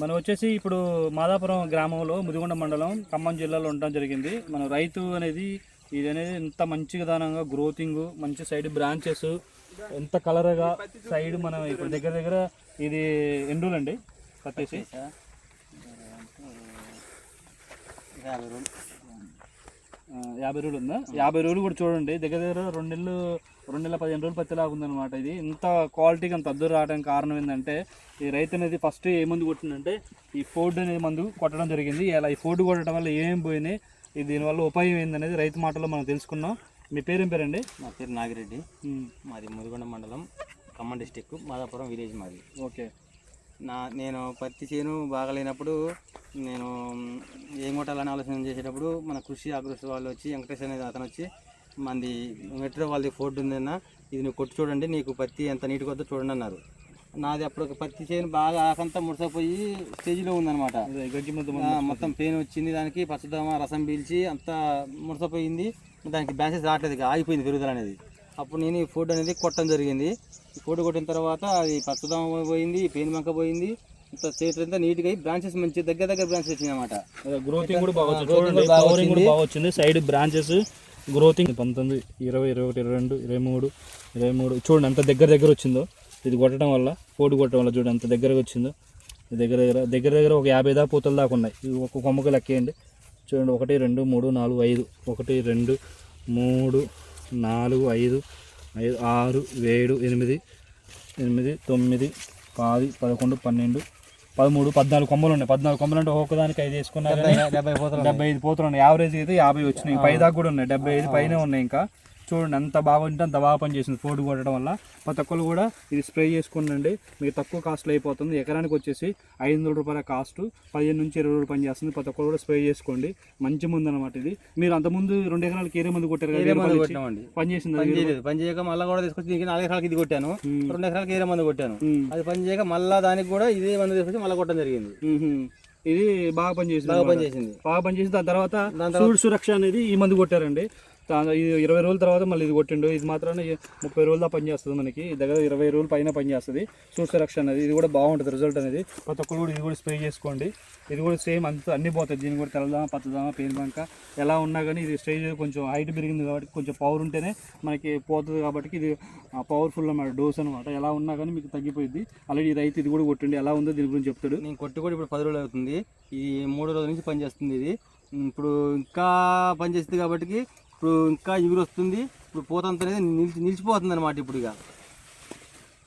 మనం వచ్చేసి ఇప్పుడు మాదాపురం గ్రామంలో ముదిగొండ మండలం ఖమ్మం జిల్లాలో ఉండడం జరిగింది. మన రైతు అనేది ఇది అనేది ఎంత మంచి విధానంగా గ్రోతింగ్ మంచి సైడ్ బ్రాంచెస్ ఎంత కలర్గా సైడ్ మనం ఇప్పుడు దగ్గర దగ్గర ఇది ఎన్ని అండి పత్తేసి యాభై రోజులు ఉందా? యాభై రోజులు కూడా చూడండి. దగ్గర దగ్గర రెండు నెలలు రెండు నెలల పదిహేను రోజులు పత్తిలాగా ఉందన్నమాట ఇది. ఇంత క్వాలిటీగా అంత అద్దరు రావడానికి కారణం ఏంటంటే ఈ రైతు అనేది ఫస్ట్ ఏ మందు కొట్టిందంటే ఈ ఫోర్డ్ అనేది మందు కొట్టడం జరిగింది. ఇలా ఈ ఫోర్డ్ కొట్టడం వల్ల ఏం పోయినాయి ఇది దీనివల్ల ఉపాయం ఏందనేది రైతు మాటలో మనం తెలుసుకున్నాం మీ పేరేం పేరండి? నా పేరు నాగిరెడ్డి. మాది ముదిగొండ మండలం ఖమ్మం డిస్టిక్ మాదాపురం విలేజ్ మాది. ఓకే. నా నేను పత్తి చేను బాగలేనప్పుడు నేను ఏం కొట్టాలని ఆలోచన చేసేటప్పుడు మన కృషి అగ్రస్ వాళ్ళు వచ్చి వెంకటేష్ అనేది అతను వచ్చి మంది మెట్రో వాళ్ళది ఫోర్డ్ ఉందన్న ఇది నువ్వు కొట్టి చూడండి నీకు పత్తి ఎంత నీట్గా వద్దో చూడండి అన్నారు. నాది అప్పుడు ఒక పత్తి చేను బాగా ఆకంతా ముడసపోయి స్టేజ్లో ఆ, మొత్తం. పెయిన్ వచ్చింది దానికి పచ్చదమ రసం పీల్చి అంతా ముడసపోయింది దానికి బ్యాసెస్ రావట్లేదు ఆగిపోయింది పెరుగుదల అనేది. అప్పుడు నేను ఈ ఫుడ్ అనేది కొట్టడం జరిగింది. ఫుడ్ కొట్టిన తర్వాత అది పచ్చదమ పోయింది పెయిన్ మంక పోయింది. ఇంత చేతులు అంతా నీట్గా బ్రాంచెస్ మంచి దగ్గర దగ్గర బ్రాంచెస్ అన్నమాట గ్రోతింగ్ కూడా బాగా చూడండి కూడా వచ్చింది. బాగా వచ్చింది. సైడ్ బ్రాంచెస్ గ్రోతింగ్ పంతొమ్మిది ఇరవై ఇరవై ఒకటి ఇరవై రెండు ఇరవై మూడు ఇరవై మూడు. చూడండి ఎంత దగ్గర దగ్గర వచ్చిందో. ఇది కొట్టడం వల్ల పోటు కొట్టడం వల్ల చూడండి ఎంత దగ్గరగా వచ్చిందో. దగ్గర దగ్గర దగ్గర దగ్గర ఒక యాభై దాకా పూతలు దాకా ఉన్నాయి. ఒక కొమ్మకి లెక్కేయండి చూడండి ఒకటి రెండు మూడు నాలుగు ఐదు. ఒకటి రెండు మూడు నాలుగు ఐదు ఐదు ఆరు ఏడు ఎనిమిది ఎనిమిది తొమ్మిది పది పదకొండు పన్నెండు పదమూడు పద్నాలుగు కొమ్మలు ఉన్నాయి. పద్నాలుగు కొమ్మలు అంటే ఒక్కదానికి ఐదు వేసుకున్నారు కానీ డెబ్బై పోతలు డెబ్బై ఐదు పోతులు ఉన్నాయి. యావరేజ్ అయితే యాభై వచ్చినాయి. పై దాకా కూడా ఉన్నాయి. డెబ్బై ఐదు పైన ఉన్నాయి ఇంకా. చూడండి ఎంత బాగా ఉంటే అంత బాగా పనిచేసింది ఫోర్డ్ కొట్టడం వల్ల. ప్రతి ఒక్కరు కూడా ఇది స్ప్రే చేసుకోండి మీకు తక్కువ కాస్ట్లో అయిపోతుంది. ఎకరానికి వచ్చేసి ఐదు వందల రూపాయల కాస్ట్ పదిహేను నుంచి ఇరవై రూపాయలు పనిచేస్తుంది ప్రతి ఒక్కరు కూడా స్ప్రే చేసుకోండి. మంచి ముందు అనమాట ఇది. మీరు అంతకుముందు రెండు ఎకరాలకి ఏరే మంది కొట్టారు కదా పనిచేసింది పని చేయలేదు. పని చేయక మళ్ళీ కూడా తీసుకొచ్చి దీనికి నాలుగు ఎకరాలకి ఇది కొట్టాను. రెండు ఎకరాలకి ఏరే మందు కొట్టాను. అది పని చేయక మళ్ళీ దానికి కూడా ఇదే మందు తీసుకొచ్చి మళ్ళీ కొట్టడం జరిగింది. ఇది బాగా పనిచేసింది బాగా అన్నమాట. పని చేసింది బాగా పనిచేసి దాని తర్వాత సూర్య సురక్ష అనేది ఈ మందు కొట్టారండి. ఇది ఇరవై రోజుల తర్వాత మళ్ళీ ఇది కొట్టిండు. ఇది మాత్రం ముప్పై రోజుల పనిచేస్తుంది మనకి. దగ్గర ఇరవై రోజుల పైన పనిచేస్తుంది సూర్య సురక్ష అనేది ఇది కూడా బాగుంటుంది రిజల్ట్ అనేది. ప్రతి ఒక్కరు కూడా ఇది కూడా స్ప్రే చేసుకోండి. ఇది కూడా సేమ్ అంత అన్ని పోతుంది దీని కూడా తెల్లదామ పచ్చదామా పెయిన్ బంక ఎలా ఉన్నా కానీ ఇది స్టేజ్ కొంచెం హైట్ పెరిగింది కాబట్టి కొంచెం పవర్ ఉంటేనే మనకి పోతుంది కాబట్టి ఇది పవర్ఫుల్ అన్నమాట డోస్ అనమాట ఎలా ఉన్నా కానీ మీకు తగ్గిపోయింది ఆల్రెడీ రైతు ఇది కూడా కొట్టిండి. ఎలా ఉందో దీని గురించి చెప్తాడు. నేను కొట్టి కూడా ఇప్పుడు పది రోజులు అవుతుంది. ఈ మూడు రోజుల నుంచి పనిచేస్తుంది ఇది. ఇప్పుడు ఇంకా పనిచేస్తుంది కాబట్టి ఇప్పుడు ఇంకా ఎగురు వస్తుంది. ఇప్పుడు పోతంత అనేది నిలిచి నిలిచిపోతుంది అనమాట ఇప్పుడు ఇక.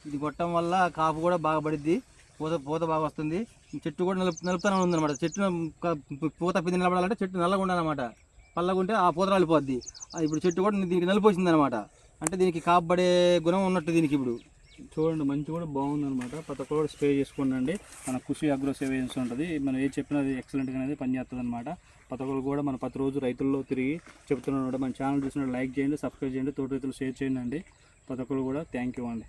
ఇది కొట్టడం వల్ల కాపు కూడా బాగా పడిద్ది. పూత పూత బాగా వస్తుంది. చెట్టు కూడా నలుపు ఉంది ఉందన్నమాట. చెట్టు పూత పిది నిలబడాలంటే చెట్టు నల్లగా ఉండాలన్నమాట. పల్లగుంటే ఆ పూత రాలిపోద్ది. ఆ ఇప్పుడు చెట్టు కూడా దీనికి నలిపోసింది అనమాట అంటే దీనికి కాపు పడే గుణం ఉన్నట్టు దీనికి ఇప్పుడు. చూడండి మంచి కూడా బాగుంది అనమాట ప్రతి ఒక్కరు కూడా స్ప్రే చేసుకోండి మన కృషి అగ్రో సేవ ఏజెన్సీ ఉంటుంది. మనం ఏ చెప్పినా అది ఎక్సలెంట్గా అనేది పనిచేస్తుంది అనమాట ప్రతి ఒక్కరు కూడా మన ప్రతి రోజు రైతుల్లో తిరిగి చెప్తున్నాడు. మన ఛానల్ చూసినట్టు లైక్ చేయండి సబ్స్క్రైబ్ చేయండి తోటి రైతులు షేర్ చేయండి అండి. ప్రతి ఒక్కరు కూడా థ్యాంక్ యూ అండి.